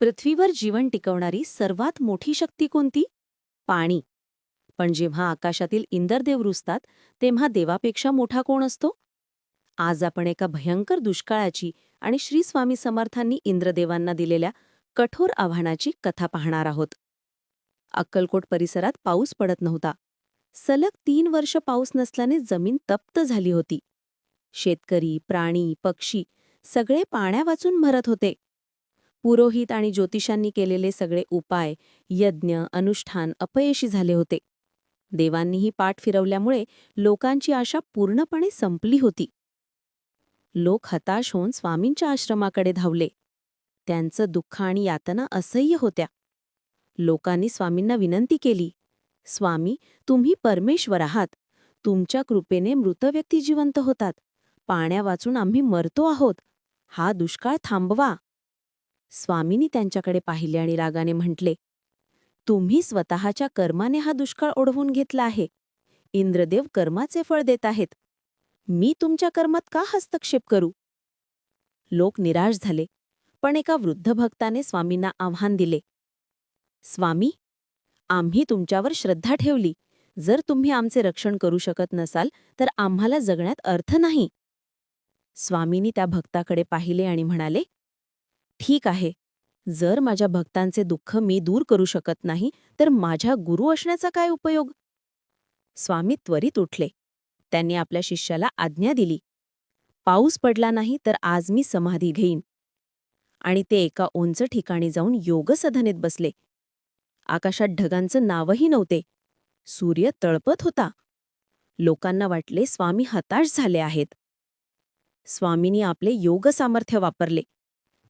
पृथ्वीवर जीवन टिकवणारी सर्वात मोठी शक्ती कोणती? पाणी. पण जेव्हा आकाशातील इंदरदेव रुजतात तेव्हा देवापेक्षा मोठा कोण असतो? आज आपण एका भयंकर दुष्काळाची आणि श्री स्वामी समर्थांनी इंद्रदेवांना दिलेल्या कठोर आव्हानाची कथा पाहणार आहोत. अक्कलकोट परिसरात पाऊस पडत नव्हता. सलग तीन वर्ष पाऊस नसल्याने जमीन तप्त झाली होती. शेतकरी प्राणी पक्षी सगळे पाण्यावाचून भरत होते. पुरोहित आणि ज्योतिषांनी केलेले सगळे उपाय यज्ञ अनुष्ठान अपयशी झाले होते. देवांनीही पाठ फिरवल्यामुळे लोकांची आशा पूर्णपणे संपली होती. लोक हताश होऊन स्वामींच्या आश्रमाकडे धावले. त्यांचं दुःख आणि यातना असह्य होत्या. लोकांनी स्वामींना विनंती केली स्वामी तुम्ही परमेश्वर आहात. तुमच्या कृपेने मृत व्यक्ती जिवंत होतात. पाण्या वाचून आम्ही मरतो आहोत. हा दुष्काळ थांबवा. स्वामींनी त्यांच्याकडे पाहिले आणि रागाने म्हटले तुम्ही स्वतःच्या कर्माने हा दुष्काळ ओढवून घेतला आहे. इंद्रदेव कर्माचे फळ देत आहेत. मी तुमच्या कर्मात का हस्तक्षेप करू? लोक निराश झाले पण एका वृद्ध भक्ताने स्वामींना आव्हान दिले स्वामी आम्ही तुमच्यावर श्रद्धा ठेवली. जर तुम्ही आमचे रक्षण करू शकत नसाल तर आम्हाला जगण्यात अर्थ नाही. स्वामींनी त्या भक्ताकडे पाहिले आणि म्हणाले ठीक आहे. जर माझ्या भक्तांचे दुःख मी दूर करू शकत नाही तर माझ्या गुरु असण्याचा काय उपयोग? स्वामी त्वरित उठले. त्यांनी आपल्या शिष्याला आज्ञा दिली. पाऊस पडला नाही तर आज मी समाधी घेईन. आणि ते एका उंच ठिकाणी जाऊन योगसधनेत बसले. आकाशात ढगांचं नावही नव्हते. सूर्य तळपत होता. लोकांना वाटले स्वामी हताश झाले आहेत. स्वामींनी आपले योग सामर्थ्य वापरले.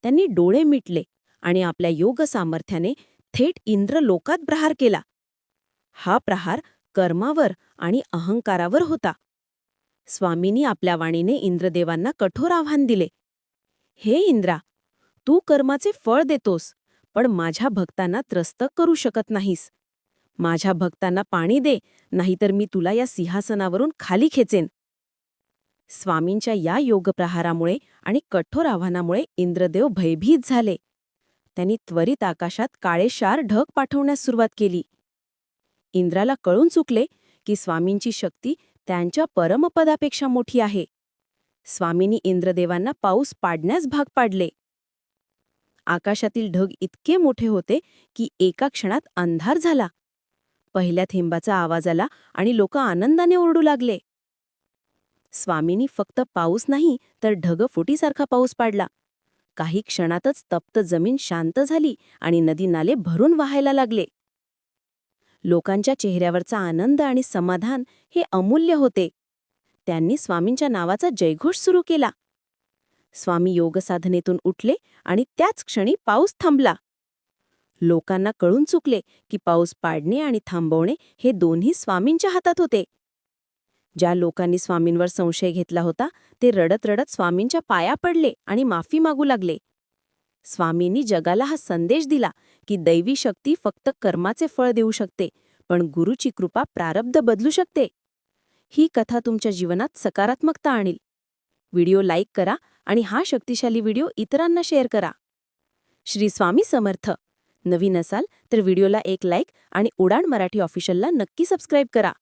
त्यांनी डोळे मिटले आणि आपल्या योग सामर्थ्याने थेट इंद्र लोकात प्रहार केला. हा प्रहार कर्मावर आणि अहंकारावर होता. स्वामींनी आपल्या वाणीने इंद्रदेवांना कठोर आव्हान दिले. हे इंद्रा तू कर्माचे फळ देतोस पण माझ्या भक्तांना त्रस्त करू शकत नाहीस. माझ्या भक्तांना पाणी दे नाहीतर मी तुला या सिंहासनावरून खाली खेचेन. स्वामींच्या या योगप्रहारामुळे आणि कठोर आव्हानामुळे इंद्रदेव भयभीत झाले. त्यांनी त्वरित आकाशात काळेशार ढग पाठवण्यास सुरुवात केली. इंद्राला कळून चुकले की स्वामींची शक्ती त्यांच्या परमपदापेक्षा मोठी आहे. स्वामींनी इंद्रदेवांना पाऊस पाडण्यास भाग पाडले. आकाशातील ढग इतके मोठे होते की एका क्षणात अंधार झाला. पहिल्या थेंबाचा आवाज आला आणि लोक आनंदाने ओरडू लागले. स्वामींनी फक्त पाऊस नाही तर ढगफुटीसारखा पाऊस पाडला. काही क्षणातच तप्त जमीन शांत झाली आणि नदी नाले भरून वाहायला लागले. लोकांच्या चेहऱ्यावरचा आनंद आणि समाधान हे अमूल्य होते. त्यांनी स्वामींच्या नावाचा जयघोष सुरू केला. स्वामी योगसाधनेतून उठले आणि त्याच क्षणी पाऊस थांबला. लोकांना कळून चुकले की पाऊस पाडणे आणि थांबवणे हे दोन्ही स्वामींच्या हातात होते. ज्या लोकांनी स्वामींवर संशय घेतला होता ते रडत रडत स्वामींच्या पाया पडले आणि माफी मागू लागले. स्वामींनी जगाला हा संदेश दिला की दैवी शक्ती फक्त कर्माचे फळ देऊ शकते पण गुरुची कृपा प्रारब्ध बदलू शकते. ही कथा तुमच्या जीवनात सकारात्मकता आणील. व्हिडिओ लाईक करा आणि हा शक्तिशाली व्हिडिओ इतरांना शेअर करा. श्री स्वामी समर्थ. नवीन असाल तर व्हिडिओला एक लाईक आणि उडाण मराठी ऑफिशियलला नक्की सबस्क्राईब करा.